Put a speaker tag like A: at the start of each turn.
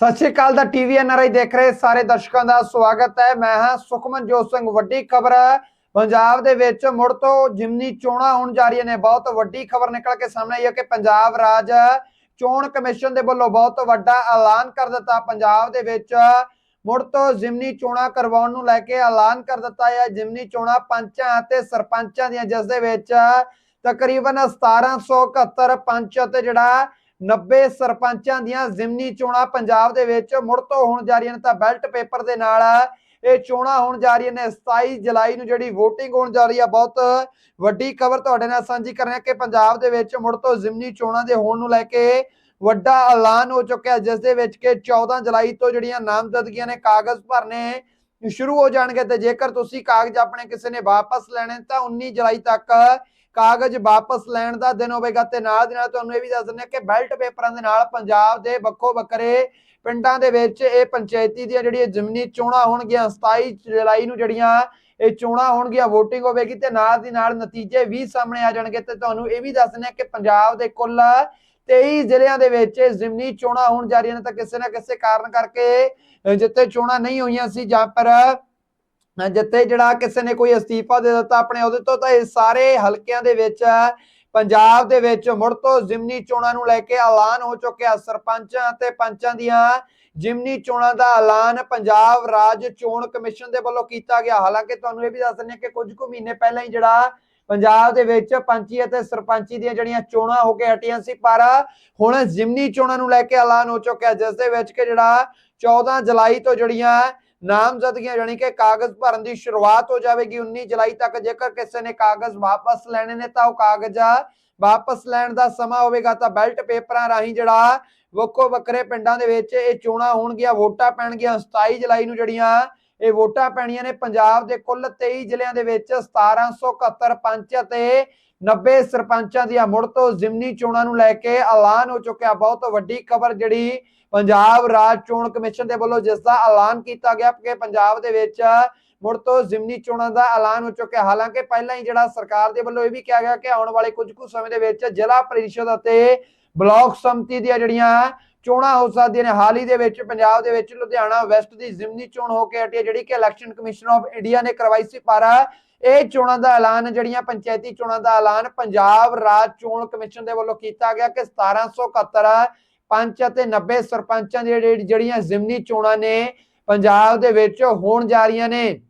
A: ਸਤਿ ਸ਼੍ਰੀ ਅਕਾਲ ਦਾ TV NRI ਦੇਖ ਰਹੇ ਸਾਰੇ ਦਰਸ਼ਕਾਂ ਦਾ ਸਵਾਗਤ ਹੈ। ਮੈਂ ਹਾਂ ਸੁਖਮਨਜੋਤ ਸਿੰਘ, ਵੱਡੀ ਖਬਰ ਪੰਜਾਬ ਦੇ ਵਿੱਚ ਮੁੜ ਤੋਂ ਜਿਮਨੀ ਚੋਣਾਂ ਹੋਣ ਜਾ ਰਹੀਆਂ ਨੇ। ਬਹੁਤ ਵੱਡੀ ਖਬਰ ਨਿਕਲ ਕੇ ਸਾਹਮਣੇ ਆਈ ਹੈ ਕਿ ਪੰਜਾਬ ਰਾਜ ਚੋਣ ਕਮਿਸ਼ਨ ਦੇ ਵੱਲੋਂ ਬਹੁਤ ਵੱਡਾ ਐਲਾਨ ਕਰ ਦਿੱਤਾ। ਪੰਜਾਬ ਦੇ ਵਿੱਚ ਮੁੜ ਤੋਂ ਜਿਮਨੀ ਚੋਣਾਂ ਕਰਵਾਉਣ ਨੂੰ ਲੈ ਕੇ ਐਲਾਨ ਕਰ ਦਿੱਤਾ ਹੈ। ਜਿਮਨੀ ਚੋਣਾਂ ਪੰਚਾਂ ਅਤੇ ਸਰਪੰਚਾਂ ਦੀਆਂ, ਜਿਸ ਦੇ ਵਿੱਚ ਤਕਰੀਬਨ 1771 ਪੰਚ ਅਤੇ ਜਿਹੜਾ 90 ਸਰਪੰਚਾਂ ਦੀਆਂ ਜ਼ਿਮਨੀ ਚੋਣਾਂ ਪੰਜਾਬ ਦੇ ਵਿੱਚ ਮੁੜ ਤੋਂ ਹੋਣ ਜਾ ਰਹੀਆਂ ਨੇ ਤਾਂ ਬੈਲਟ ਪੇਪਰ ਦੇ ਨਾਲ ਇਹ ਚੋਣਾਂ ਹੋਣ ਜਾ ਰਹੀਆਂ ਨੇ। 27 ਜੁਲਾਈ ਨੂੰ ਜਿਹੜੀ VOTING ਹੋਣ ਜਾ ਰਹੀ ਆ, ਬਹੁਤ ਵੱਡੀ ਖਬਰ ਤੁਹਾਡੇ ਨਾਲ ਸਾਂਝੀ ਕਰ ਰਿਹਾ ਕਿ ਪੰਜਾਬ ਦੇ ਵਿੱਚ ਮੁੜ ਤੋਂ ਜ਼ਿਮਨੀ ਚੋਣਾਂ ਦੇ ਹੋਣ ਨੂੰ ਲੈ ਕੇ ਵੱਡਾ ਐਲਾਨ ਹੋ ਚੁੱਕਿਆ, ਜਿਸ ਦੇ ਵਿੱਚ ਕਿ 14 ਜੁਲਾਈ ਤੋਂ ਜਿਹੜੀਆਂ ਨਾਮਜ਼ਦਗੀਆਂ ਨੇ, ਕਾਗਜ਼ ਭਰਨੇ ਸ਼ੁਰੂ ਹੋ ਜਾਣਗੇ ਤੇ ਜੇਕਰ ਤੁਸੀਂ ਕਾਗਜ਼ ਆਪਣੇ ਕਿਸੇ ਨੇ ਵਾਪਸ ਲੈਣੇ ਤਾਂ 19 ਜੁਲਾਈ ਤੱਕ ਕਾਗਜ਼ ਵਾਪਸ ਲੈਣ ਦਾ ਦਿਨ ਹੋਵੇਗਾ ਤੇ ਨਾਲ ਦੀ ਨਾਲ ਤੁਹਾਨੂੰ ਇਹ ਵੀ ਦੱਸ ਦਿੰਦੇ ਹਾਂ ਕਿ ਬੈਲਟ ਪੇਪਰਾਂ ਦੇ ਨਾਲ ਪੰਜਾਬ ਦੇ ਵੱਖੋ ਵੱਖਰੇ ਪਿੰਡਾਂ ਦੇ ਵਿੱਚ ਇਹ ਪੰਚਾਇਤੀ ਦੀਆਂ ਜਿਹੜੀਆਂ ਜ਼ਮੀਨੀ ਚੋਣਾਂ ਹੋਣਗੀਆਂ 27 ਜੁਲਾਈ ਨੂੰ ਜਿਹੜੀਆਂ ਇਹ ਚੋਣਾਂ ਹੋਣਗੀਆਂ, VOTING ਹੋਵੇਗੀ ਤੇ ਨਾਲ ਦੀ ਨਾਲ ਨਤੀਜੇ ਵੀ ਸਾਹਮਣੇ ਆ ਜਾਣਗੇ ਤੇ ਤੁਹਾਨੂੰ ਇਹ ਵੀ ਦੱਸ ਦਿੰਦੇ ਹਾਂ ਕਿ ਪੰਜਾਬ ਦੇ ਕੁੱਲ 23 ਜ਼ਿਲ੍ਹਿਆਂ ਦੇ ਵਿੱਚ ਜ਼ਿਮਨੀ ਚੋਣਾਂ ਹੋਣ ਜਾ ਰਹੀਆਂ ਨੇ ਤਾਂ ਕਿਸੇ ਨਾ ਕਿਸੇ ਕਾਰਨ ਕਰਕੇ ਜਿੱਥੇ ਚੋਣਾਂ ਨਹੀਂ ਹੋਈਆਂ ਸੀ ਜਾਂ ਪਰ ਜਿੱਥੇ ਜਿਹੜਾ ਕਿਸੇ ਨੇ ਕੋਈ ਅਸਤੀਫਾ ਦੇ ਦਿੱਤਾ ਆਪਣੇ ਉਹਦੇ ਤੋਂ, ਤਾਂ ਇਹ ਸਾਰੇ ਹਲਕਿਆਂ ਦੇ ਵਿੱਚ, ਪੰਜਾਬ ਦੇ ਵਿੱਚ ਮੁੜ ਤੋਂ ਜ਼ਿਮਨੀ ਚੋਣਾਂ ਨੂੰ ਲੈ ਕੇ ਐਲਾਨ ਹੋ ਚੁੱਕਿਆ। ਸਰਪੰਚਾਂ ਅਤੇ ਪੰਚਾਂ ਦੀਆਂ ਜ਼ਿਮਨੀ ਚੋਣਾਂ ਦਾ ਐਲਾਨ ਪੰਜਾਬ ਰਾਜ ਚੋਣ ਕਮਿਸ਼ਨ ਦੇ ਵੱਲੋਂ ਕੀਤਾ ਗਿਆ। ਹਾਲਾਂਕਿ ਤੁਹਾਨੂੰ ਇਹ ਵੀ ਦੱਸ ਦਿੰਦੇ ਹਾਂ ਕਿ ਕੁਝ ਕੁ ਮਹੀਨੇ ਪਹਿਲਾਂ ਹੀ ਜਿਹੜਾ ਪੰਜਾਬ ਦੇ ਵਿੱਚ ਪੰਚੀ ਅਤੇ ਸਰਪੰਚੀ ਦੀਆਂ ਜਿਹੜੀਆਂ ਚੋਣਾਂ ਹੋ ਕੇ ਹਟੀਆਂ ਸੀ, ਪਰ ਹੁਣ ਜ਼ਿਮਨੀ ਚੋਣਾਂ ਨੂੰ ਲੈ ਕੇ ਐਲਾਨ ਹੋ ਚੁੱਕਿਆ, ਜਿਸ ਦੇ ਵਿੱਚ ਕਿ ਜਿਹੜਾ 14 ਜੁਲਾਈ ਤੋਂ ਜਿਹੜੀਆਂ ਨਾਮਜ਼ਦਗੀਆਂ ਜਾਨੀ ਕਿ ਕਾਗਜ਼ ਭਰਨ ਦੀ ਸ਼ੁਰੂਆਤ ਹੋ ਜਾਵੇਗੀ 19 ਜੁਲਾਈ ਤੱਕ। ਜੇਕਰ ਕਿਸੇ ਨੇ ਕਾਗਜ਼ ਵਾਪਸ ਲੈਣੇ ਨੇ ਤਾਂ ਉਹ ਕਾਗਜ਼ ਵਾਪਸ ਲੈਣ ਦਾ ਸਮਾਂ ਹੋਵੇਗਾ। ਤਾਂ ਬੈਲਟ ਪੇਪਰਾਂ ਰਾਹੀਂ ਜਿਹੜਾ ਵੱਖੋ ਵੱਖਰੇ ਪਿੰਡਾਂ ਦੇ ਵਿੱਚ ਇਹ ਚੋਣਾਂ ਹੋਣਗੀਆਂ, ਵੋਟਾਂ ਪੈਣਗੀਆਂ। 27 ਜੁਲਾਈ ਨੂੰ ਜਿਹੜੀਆਂ ਇਹ ਵੋਟਾਂ ਪੈਣੀਆਂ ਨੇ ਪੰਜਾਬ ਦੇ ਕੁੱਲ 23 ਜ਼ਿਲ੍ਹਿਆਂ ਦੇ ਵਿੱਚ 1771 ਪੰਚ ਅਤੇ 90 ਸਰਪੰਚਾਂ ਦੀਆਂ ਮੁੜ ਤੋਂ ਜ਼ਿਮਨੀ ਚੋਣਾਂ ਨੂੰ ਲੈ ਕੇ ਐਲਾਨ ਹੋ ਚੁੱਕਿਆ। ਬਹੁਤ ਵੱਡੀ ਖਬਰ ਜਿਹੜੀ ਪੰਜਾਬ ਰਾਜ ਚੋਣ ਕਮਿਸ਼ਨ ਦੇ ਵੱਲੋਂ ਜਿਸ ਦਾ ਐਲਾਨ ਕੀਤਾ ਗਿਆ ਕਿ ਪੰਜਾਬ ਦੇ ਵਿੱਚ ਮੁੜ ਤੋਂ ਜ਼ਿਮਨੀ ਚੋਣਾਂ ਦਾ ਐਲਾਨ ਹੋ ਚੁੱਕਿਆ। ਹਾਲਾਂਕਿ ਪਹਿਲਾਂ ਹੀ ਜਿਹੜਾ ਸਰਕਾਰ ਦੇ ਵੱਲੋਂ ਇਹ ਵੀ ਕਿਹਾ ਗਿਆ ਕਿ ਆਉਣ ਵਾਲੇ ਕੁਝ ਕੁ ਸਮੇਂ ਦੇ ਵਿੱਚ ਜ਼ਿਲ੍ਹਾ ਪਰਿਸ਼ਦ ਅਤੇ ਬਲਾਕ ਸਮਿਤੀ ਦੀਆਂ ਜਿਹੜੀਆਂ ਚੋਣਾਂ ਹੋ ਸਕਦੀਆਂ ਨੇ। ਹਾਲ ਹੀ ਦੇ ਵਿੱਚ ਪੰਜਾਬ ਦੇ ਵਿੱਚ ਲੁਧਿਆਣਾ ਵੈਸਟ ਦੀ ਜ਼ਿਮਨੀ ਚੋਣ ਹੋ ਕੇ ਹਟੀ ਹੈ, ਜਿਹੜੀ ਕਿ ਇਲੈਕਸ਼ਨ ਕਮਿਸ਼ਨ ਆਫ ਇੰਡੀਆ ਨੇ ਕਰਵਾਈ ਸੀ। ਪਰ ਇਹ ਚੋਣਾਂ ਦਾ ਐਲਾਨ, ਜਿਹੜੀਆਂ ਪੰਚਾਇਤੀ ਚੋਣਾਂ ਦਾ ਐਲਾਨ ਪੰਜਾਬ ਰਾਜ ਚੋਣ ਕਮਿਸ਼ਨ ਦੇ ਵੱਲੋਂ ਕੀਤਾ ਗਿਆ ਕਿ 1771 ਪੰਚ ਅਤੇ 90 ਸਰਪੰਚਾਂ ਦੀਆਂ ਜਿਹੜੀਆਂ ਜ਼ਿਮਨੀ ਚੋਣਾਂ ਨੇ, ਪੰਜਾਬ ਦੇ ਵਿੱਚ ਹੋਣ ਜਾ ਰਹੀਆਂ ਨੇ।